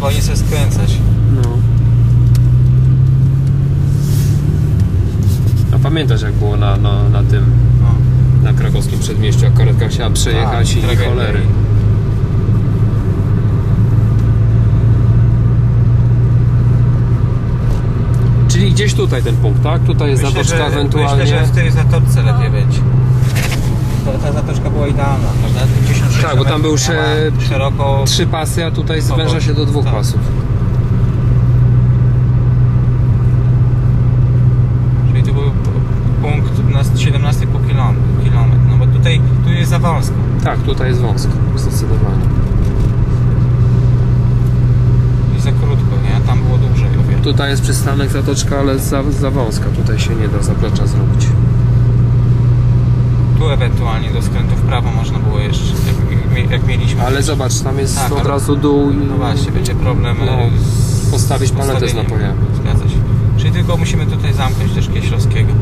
spokojnie sobie skręcać. No. A pamiętasz jak było na, na, na tym, No. na krakowskim przedmieściu, jak karetka chciała przejechać Tak, i tragedia. cholery. Czyli gdzieś tutaj ten punkt, tak? Tutaj jest Myślę, zatoczka że, ewentualnie. Myślę, że w tej zatoczce lepiej być. Ta, ta zatoczka była idealna, prawda? 56 Tak, bo tam był metrów sze- miała szeroko... Trzy pasy, a tutaj zwęża się do dwóch Tak. pasów. Czyli tu był punkt na 17 po kilometr, kilometr. No bo tutaj tu jest za wąsko. Tak, tutaj jest wąsko, zdecydowanie. I za krótko, nie? Tam było dłużej o wiele. Tutaj jest przystanek, zatoczka, ale za, za wąska. Tutaj się nie da zaplecza zrobić. Tu ewentualnie do skrętu w prawo można było jeszcze, jak, jak, mieliśmy. Ale zobacz, tam jest Tak, od razu dół i No właśnie, będzie problem No, e, z postawić paletę z napojami. Zgadza się. Czyli tylko musimy tutaj zamknąć też Kieślowskiego.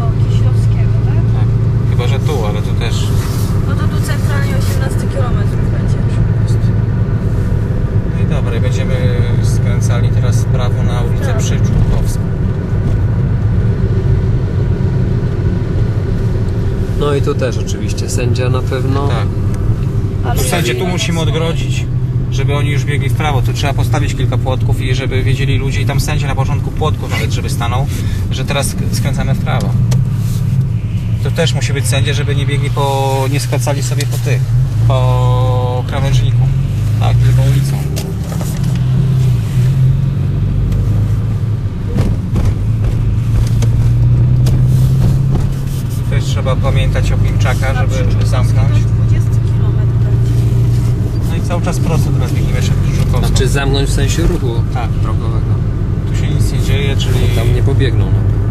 O, Kisiowskiego, tak? Tak. Chyba, że tu, ale tu też No to tu centralnie 18 km będzie. No i dobra, i będziemy skręcali teraz w prawo na ulicę Tak. Przyczółkowską. No i tu też oczywiście sędzia na pewno. Tak. Ale W sensie tu musimy odgrodzić, żeby oni już biegli w prawo. Tu trzeba postawić kilka płotków i żeby wiedzieli ludzie i tam sędzia na początku płotków nawet, żeby stanął, że teraz sk- skręcamy w prawo. To też musi być sędzia, żeby nie biegli po... nie skracali sobie po tych, po krawężniku. Tak, tylko ulicą. Tu też trzeba pamiętać o Klimczaka, żeby zamknąć. To 20 km będzie. No i cały czas prosto teraz biegniemy jeszcze Krzyżówkowską. Znaczy zamknąć w sensie ruchu Tak. drogowego. Tu się nic nie dzieje, czyli Tam nie pobiegną. No.